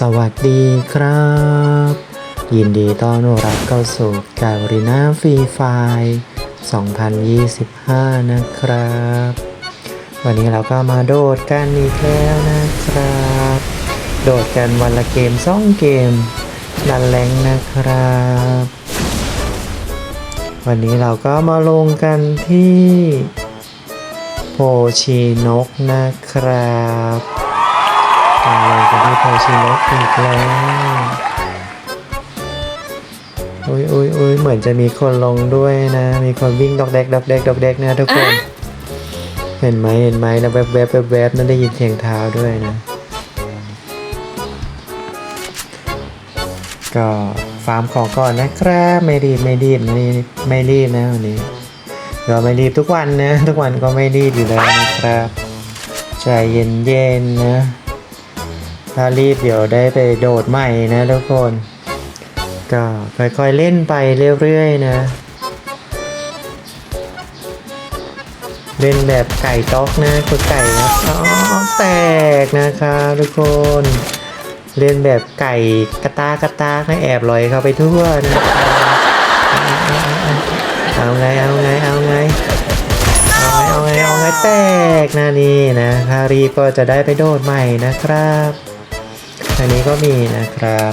สวัสดีครับ ยินดีต้อนรับเข้าสู่การีนาฟรีไฟล์2025 นะครับ วันนี้เราก็มาโดดกันอีกแล้วนะครับ โดดกันวันละเกมสองเกม ดันแรงนะครับ วันนี้เราก็มาลงกันที่โพชีนกนะครับ มาลงกันที่โพชีนกอีกแล้วอุ้ยอุ้ยอุ้ยเหมือนจะมีคนลงด้วยนะ มีคนวิ่งดอกแดกดอกแดกดอกแดกนะทุกคน เห็นไหมเห็นไหมแล้วแวบแวบแวบแวบนั่นได้ยินเสียงเท้าด้วยนะ ก็ฟาร์มของก่อนนะครับไม่รีบไม่รีบไม่ไม่รีบนะวันนี้เราไม่รีบทุกวันนะ ทุกวันก็ไม่รีบอยู่แล้วนะครับใจเย็นเย็นๆนะ ถ้ารีบเดี๋ยวได้ไปโดดใหม่นะทุกคน ก็ค่อยๆเล่นไปเรื่อยๆนะ เล่นแบบไก่ต๊อกนะคือไก่นะอ๋อแตกนะครับทุกคน เล่นแบบไก่กระตากกระตากนะแอบลอยเข้าไปทั่วนะครับเอาไงเอาไงเอาไงเอาไงเอาไงเอาไงแตกนะนี่นะถ้ารีบก็จะได้ไปโดดใหม่นะครับ อันนี้ก็มีนะครับ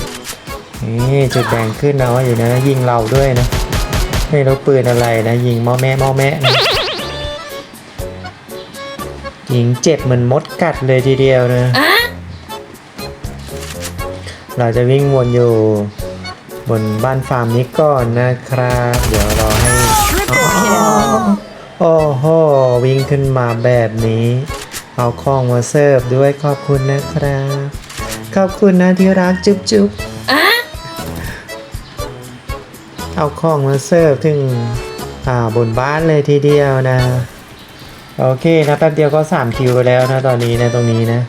นี่จุดแดงขึ้นเนาะอยู่นะยิงเราด้วยนะ ไม่รู้ปืนอะไรนะ ยิงมอแม่มอแม่นะยิงเจ็บเหมือนมดกัดเลยทีเดียวนะเราจะวิ่งวนอยู่บนบ้านฟาร์มนี้ก่อนนะครับ เดี๋ยวรอให้โอ้โหวิ่งขึ้นมาแบบนี้ เอาของมาเสิร์ฟด้วยขอบคุณนะครับ ขอบคุณนะที่รักจุ๊บจุ๊บเอาของมาเสิร์ฟถึงอ่าบนบ้านเลยทีเดียวนะ โอเคนะแป๊บเดียวก็3คิวไปแล้วนะตอนนี้นะตรงนี้นะ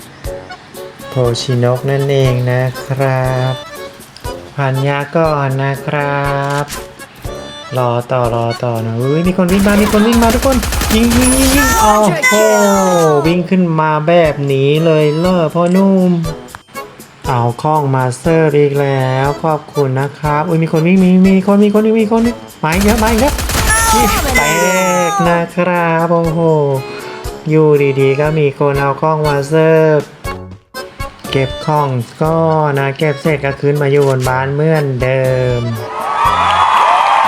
โพชินกนั่นเองนะครับพันยาก่อนนะครับ รอต่อรอต่อนะอุ้ยมีคนวิ่งมา มีคนวิ่งมาทุกคน ยิงยิงยิงยิงโอ้โหวิ่งขึ้นมาแบบนี้เลยเลอพ่อนุ่ม เอาข้องมาเซอร์อีกแล้ว ขอบคุณนะครับ อุ้ยมีคนวิ่งมีมีคนมีคนมีคนมาอีกแล้วมาอีกแล้วแตกนะครับโอ้โหอยู่ดีๆ ก็มีคนเอาข้องมาเซิร์เก็บของก็นะเก็บเสร็จก็ขึ้นมาอยู่บนบ้านเหมือนเดิม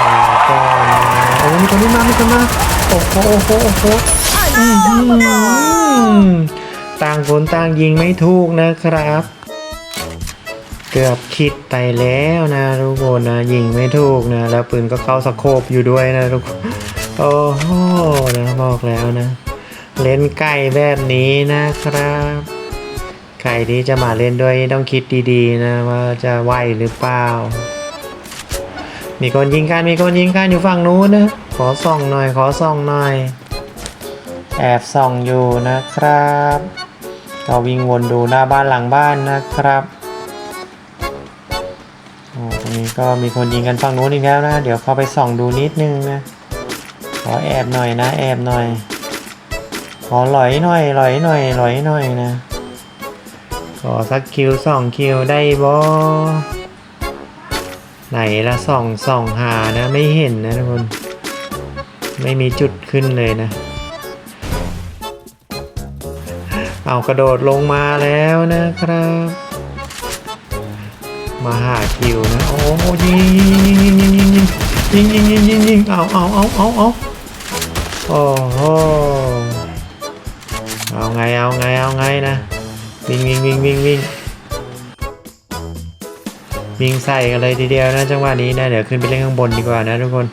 แล้วก็นะโอ้มีคนที่มามีคนมาโอ้โหโอ้โหโอ้โหต่างคนต่างยิงไม่ถูกนะครับ เกือบคิดไปแล้วนะทุกคนนะยิงไม่ถูกนะ แล้วปืนก็เข้าสะโคบอยู่ด้วยนะทุกคนโอ้โหนะบอกแล้วนะ เล่นไก่แบบนี้นะครับใครที่จะมาเล่นด้วยต้องคิดดีๆนะ ว่าจะไหวหรือเปล่า มีคนยิงกันมีคนยิงกันอยู่ฝั่งนู้นนะ ขอส่องหน่อยขอส่องหน่อย แอบส่องอยู่นะครับเราวิ่งวนดูหน้าบ้านหลังบ้านนะครับ ก็มีคนยิงกันฝั่งนู้นอีกแล้วนะ เดี๋ยวเข้าไปส่องดูนิดนึงนะขอแอบหน่อยนะ แอบหน่อย ขอหลอยหน่อยหลอยหน่อยหลอยหน่อยนะ ขอสักคิวสองคิวได้บ่ไหนละส่องส่องหานะไม่เห็นนะทุกคน ไม่มีจุดขึ้นเลยนะ เอากระโดดลงมาแล้วนะครับ มาหาคิวนะ โอ้ยิงยิงยิงยิงยิงยิงยิงยิงยิงยิงเอาเอาเอาเอาเอาโอ้โหเอาไงเอาไงเอาไงนะวิ่งวิ่งวิ่งวิ่งวิ่งวิ่งใส่กันเลยทีเดียวนะจังหวะนี้นะเดี๋ยวขึ้นไปเล่นข้างบนดีกว่านะทุกคน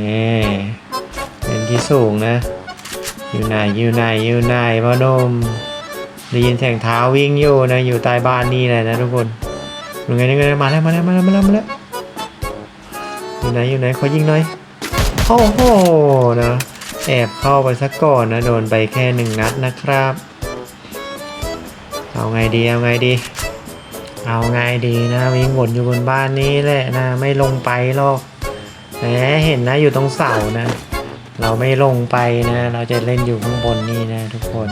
นี่เป็นที่สูงนะอยู่ไหนอยู่ไหนอยู่ไหนพ่อนมได้ยินเสียงเท้าวิ่งอยู่นะอยู่ใต้บ้านนี่แหละนะทุกคน ยังไงยังไงมาแล้วมาแล้วมาแล้วมาแล้วมาแล้วอยู่ไหนอยู่ไหนขอยิงหน่อยโอ้โหนะแอบเข้าไปสักก่อนนะโดนไปแค่หนึ่งนัดนะครับ เอาไงดีเอาไงดี เอาไงดีนะวิ่งวนอยู่บนบ้านนี้แหละนะไม่ลงไปหรอกแหมเห็นนะอยู่ตรงเสานะ เราไม่ลงไปนะ เราจะเล่นอยู่ข้างบนนี่นะทุกคน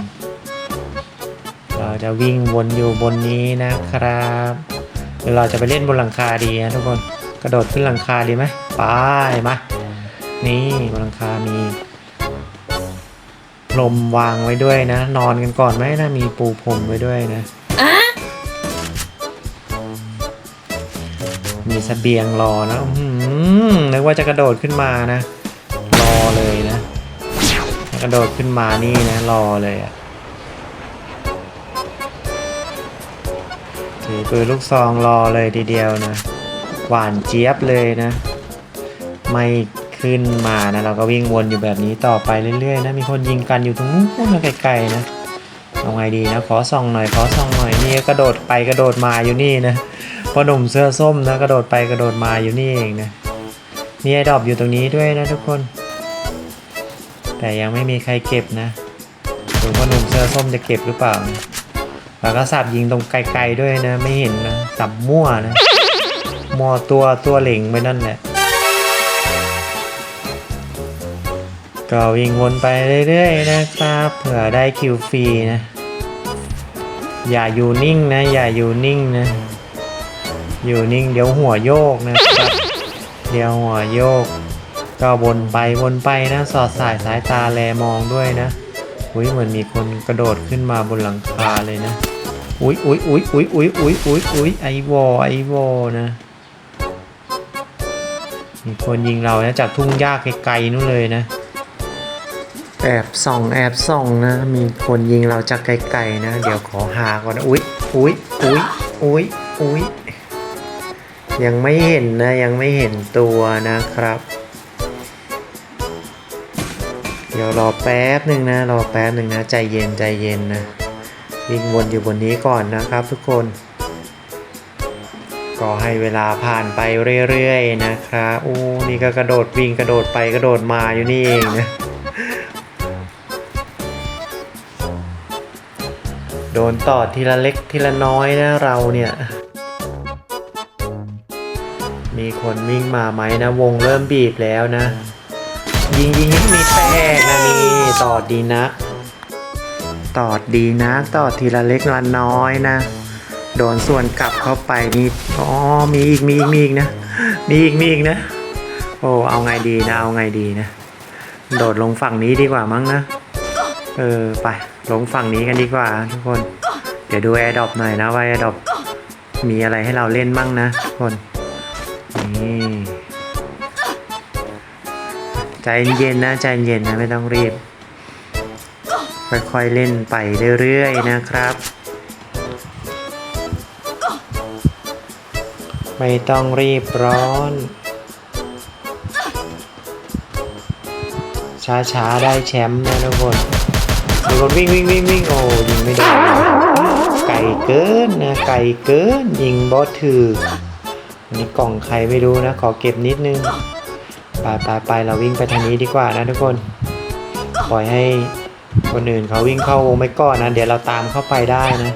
เราจะวิ่งวนอยู่บนนี้นะครับ ดี๋ยวเราจะไปเล่นบนหลังคาดีนะทุกคน กระโดดขึ้นหลังคาดีไหมไปมา นี่บนหลังคามีพรมวางไว้ด้วยนะ นอนกันก่อนไหมนะมีปูพรมไว้ด้วยนะ มีเสบียงรอนะอื้อหือนึกว่าจะกระโดดขึ้นมานะ รอเลยนะ กระโดดขึ้นมานี่นะ รอเลยอะ ถือปืนลูกซองรอเลยทีเดียวนะ หวานเจี๊ยบเลยนะ ไม่ขึ้นมานะเราก็วิ่งวนอยู่แบบนี้ต่อไปเรื่อยๆนะมีคนยิงกันอยู่ตรงนู้นนะไกลๆนะเอาไงดีนะขอส่องหน่อยขอส่องหน่อยนี่กระโดดไปกระโดดมาอยู่นี่นะพ่อหนุ่มเสื้อส้มนะกระโดดไปกระโดดมาอยู่นี่เองนะมีไอ้ดอบอยู่ตรงนี้ด้วยนะทุกคน แต่ยังไม่มีใครเก็บนะดูพ่อหนุ่มเสื้อส้มจะเก็บหรือเปล่านะ แล้วก็สับยิงตรงไกลๆด้วยนะ ไม่เห็นนะสับมั่วนะมัวตัวตัวเหล่งไปนั่นแหละก็วิ่งวนไปเรื่อยๆนะครับเผื่อได้คิวฟรีนะ อย่าอยู่นิ่งนะ อย่าอยู่นิ่งนะ อยู่นิ่งเดี๋ยวหัวโยกนะครับเดี๋ยวหัวโยก ก็วนไปวนไปนะสอดสายสายตาแลมองด้วยนะอุ้ยเหมือนมีคนกระโดดขึ้นมาบนหลังคาเลยนะ อุ้ยอุ้ยอุ้ยอุ้ยอุ้ยอุ้ยอุ้ยอุ้ยไอวอไอวอนะ มีคนยิงเรานะจากทุ่งหญ้าไกลๆนู่นเลยนะ แอบส่องแอบส่องนะ มีคนยิงเราจากไกลๆนะ เดี๋ยวขอหาก่อนนะอุ้ยอุ้ยอุ้ยอุ้ยอุ้ยยังไม่เห็นนะยังไม่เห็นตัวนะครับ เดี๋ยวรอแป๊บหนึ่งนะ รอแป๊บหนึ่งนะ ใจเย็นใจเย็นนะ วิ่งวนอยู่บนนี้ก่อนนะครับทุกคน ก็ให้เวลาผ่านไปเรื่อยๆนะครับอู้นี่ก็กระโดดวิ่งกระโดดไปกระโดดมาอยู่นี่เองนะโดนต่อทีละเล็กทีละน้อยนะเราเนี่ยมีคนวิ่งมาไหมนะวงเริ่มบีบแล้วนะ ยิงยิงยิงมีแตกนะนี่ต่อดีนะ ตอดดีนะต่อทีละเล็กละน้อยนะ โดนส่วนกลับเข้าไปนี่อ๋อมีอีกมีอีกมีอีกนะ มีอีกมีอีกนะ โอ้เอาไงดีนะ เอาไงดีนะ โดดลงฝั่งนี้ดีกว่ามั้งนะ เออไปลงฝั่งนี้กันดีกว่าทุกคน เดี๋ยวดูแอร์ดรอปหน่อยนะว่าแอร์ดรอปมีอะไรให้เราเล่นบ้างนะทุกคนนี่ใจเย็นนะใจเย็นนะไม่ต้องรีบ ค่อยๆเล่นไปเรื่อยๆนะครับ ไม่ต้องรีบร้อน ช้าๆได้แชมป์นะทุกคนมีคนวิ่งวิ่งวิ่งวิ่งโอ้ยิงไม่ได้ไก่เกินนะไก่เกินยิงบอสถือนนี้กล่องใครไม่รู้นะ ขอเก็บนิดนึงไปไปไปเราวิ่งไปทางนี้ดีกว่านะทุกคน ปล่อยให้ คนอื่นเขาวิ่งเข้าวงไปก่อนนะเดี๋ยวเราตามเข้าไปได้นะ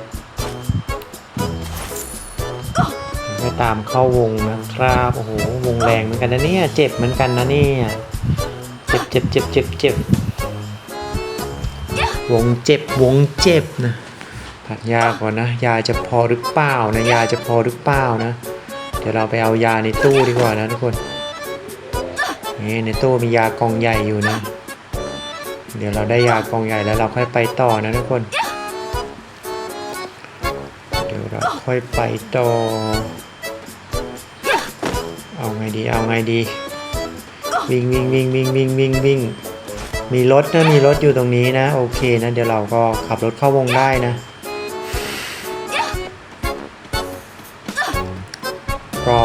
ไม่ตามเข้าวงนะครับโอ้โหวงแรงเหมือนกันนะเนี่ยเจ็บเหมือนกันนะเนี่ยเจ็บเจ็บเจ็บเจ็บเจ็บวงเจ็บวงเจ็บนะผัดยาก่อนนะ ยาจะพอหรือเปล่านะยาจะพอหรือเปล่านะ เดี๋ยวเราไปเอายาในตู้ดีกว่านะทุกคนนี่ในตู้มียากองใหญ่อยู่นะ เดี๋ยวเราได้ยากองใหญ่แล้วเราค่อยไปต่อนะทุกคน เดี๋ยวเราค่อยไปต่อ เอาไงดี เอาไงดี วิ่งวิ่งวิ่งวิ่งวิ่งวิ่งวิ่งมีรถนะมีรถอยู่ตรงนี้นะ โอเคนะ เดี๋ยวเราก็ขับรถเข้าวงได้นะก็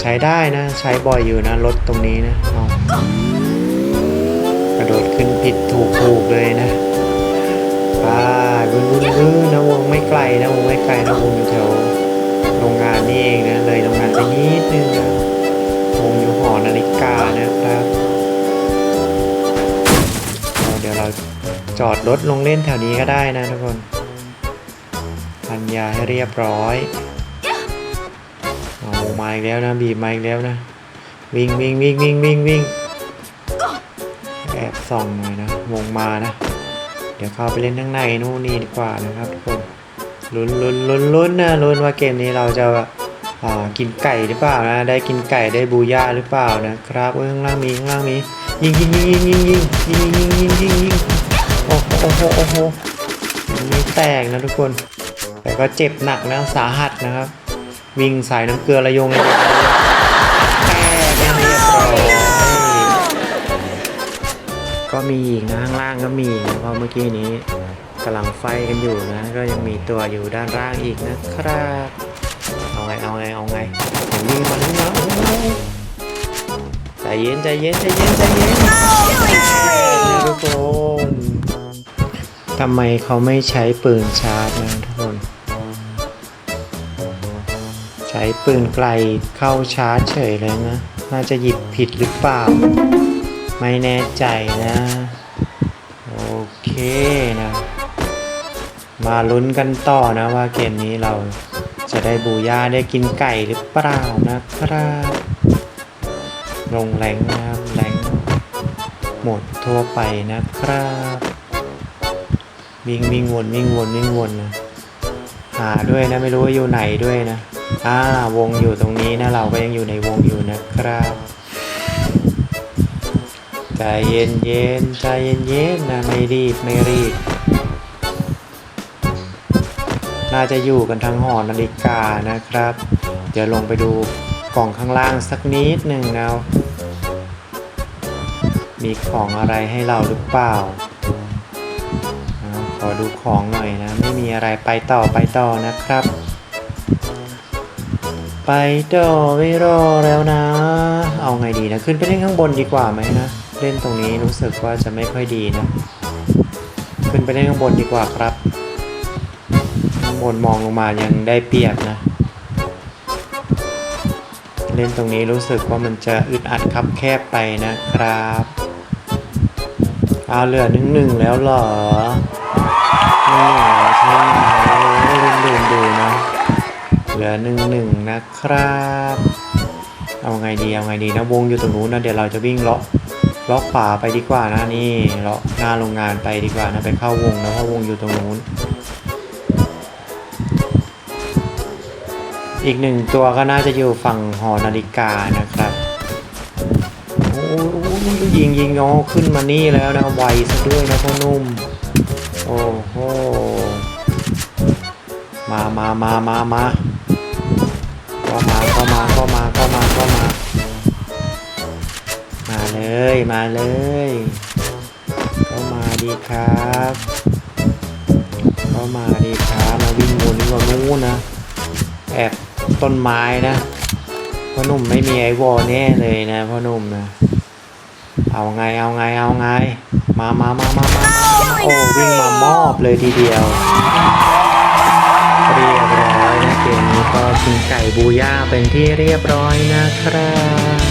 ใช้ได้นะ ใช้บ่อยอยู่นะรถตรงนี้นะเอาะ ผิดถูกถูกเลยนะไปบึ้นบึ้นบึ้นนะวงไม่ไกลนะวงไม่ไกลนะวงอยู่แถวโรงงานนี่เองนะเลยโรงงานไปนิดนึงนะวงอยู่หอนาฬิกานะครับเดี๋ยวเราจอดรถลงเล่นแถวนี้ก็ได้นะทุกคนพันยาให้เรียบร้อยเอามาอีกแล้วนะบีบมาอีกแล้วนะวิ่งวิ่งวิ่งวิ่งวิ่งวิ่ง ส่องหน่อยนะวงมานะ เดี๋ยวเข้าไปเล่นข้างในนู่นนี่ดีกว่านะครับทุกคนลุ้นลุ้นลุ้นลุ้นนะลุ้นว่าเกมนี้เราจะกินไก่หรือเปล่านะ ได้กินไก่ได้บูย่าหรือเปล่านะครับเอ้ยข้างล่างมีข้างล่างมียิงยิงยิงยิงยิงยิงยิงยิงยิงยิงยิงโอ้โหโอ้โหโอ้โหมีแตกนะทุกคน แต่ก็เจ็บหนักนะสาหัสนะครับ วิ่งสายน้ำเกลือระยงเลย มีอีกนะข้างล่างก็มีอีกนะเพราะเมื่อกี้นี้กำลังไฟกันอยู่นะ ก็ยังมีตัวอยู่ด้านล่างอีกนะครับเอาไงเอาไงเอาไงผมวิ่งมาวิ่งมาโอ้โหใจเย็นใจเย็นใจเย็นใจเย็นทุกคนทำไมเขาไม่ใช้ปืนชาร์จนะทุกคน ใช้ปืนไกลเข้าชาร์จเฉยเลยนะ น่าจะหยิบผิดหรือเปล่า ไม่แน่ใจนะ โอเคนะ มาลุ้นกันต่อนะว่าเกมนี้เราจะได้บูย่าได้กินไก่หรือเปล่านะครับลงแรงนะครับแรงหมดทั่วไปนะครับ วิ่งวิ่งวนวิ่งวนวิ่งวนนะหาด้วยนะไม่รู้ว่าอยู่ไหนด้วยนะอ่าวงอยู่ตรงนี้นะเราก็ยังอยู่ในวงอยู่นะครับ ใจเย็นเย็นใจเย็นเย็นนะไม่รีบไม่รีบ น่าจะอยู่กันทั้งหอนาฬิกานะครับ เดี๋ยวลงไปดูกล่องข้างล่างสักนิดหนึ่งนะมีของอะไรให้เราหรือเปล่าเอาขอดูของหน่อยนะ ไม่มีอะไรไปต่อไปต่อนะครับ ไปต่อไม่รอแล้วนะ เอาไงดีนะ ขึ้นไปเล่นข้างบนดีกว่าไหมนะ เล่นตรงนี้รู้สึกว่าจะไม่ค่อยดีนะ ขึ้นไปเล่นข้างบนดีกว่าครับ ข้างบนมองลงมายังได้เปรียบนะ เล่นตรงนี้รู้สึกว่ามันจะอึดอัดคับแคบไปนะครับเอาเหลือหนึ่งหนึ่งแล้วเหรอนี่เหรอใช่ไหมโอ้ยลืมดูนะเหลือหนึ่งหนึ่งนะครับ เอาไงดีเอาไงดีนะวงอยู่ตรงนู้นนะเดี๋ยวเราจะวิ่งเลาะ ลาะขวาไปดีกว่านะนี่เลาะหน้าโรงงานไปดีกว่านะไปเข้าวงนะเพราะวงอยู่ตรงนู้น อีกหนึ่งตัวก็น่าจะอยู่ฝั่งหอนาฬิกานะครับโอ้ยิงยิงงอขึ้นมานี่แล้วนะไวซะด้วยนะพ่อนุ่มโอ้โหมามามามามาก็มาก็มาก็มาก็มาก็มา เลยมาเลยก็มาดีครับก็มาดีครับมาวิ่งวนวิ่งวนนู้นนะแอบต้นไม้นะพ่อหนุ่มไม่มีไอวอลแน่เลยนะพ่อหนุ่มนะเอาไงเอาไงเอาไง มามามามามาโอ้วิ่งมามอบเลยทีเดียวเรียบร้อยนะเกมนี้ก็กินไก่บูย่าเป็นที่เรียบร้อยนะครับ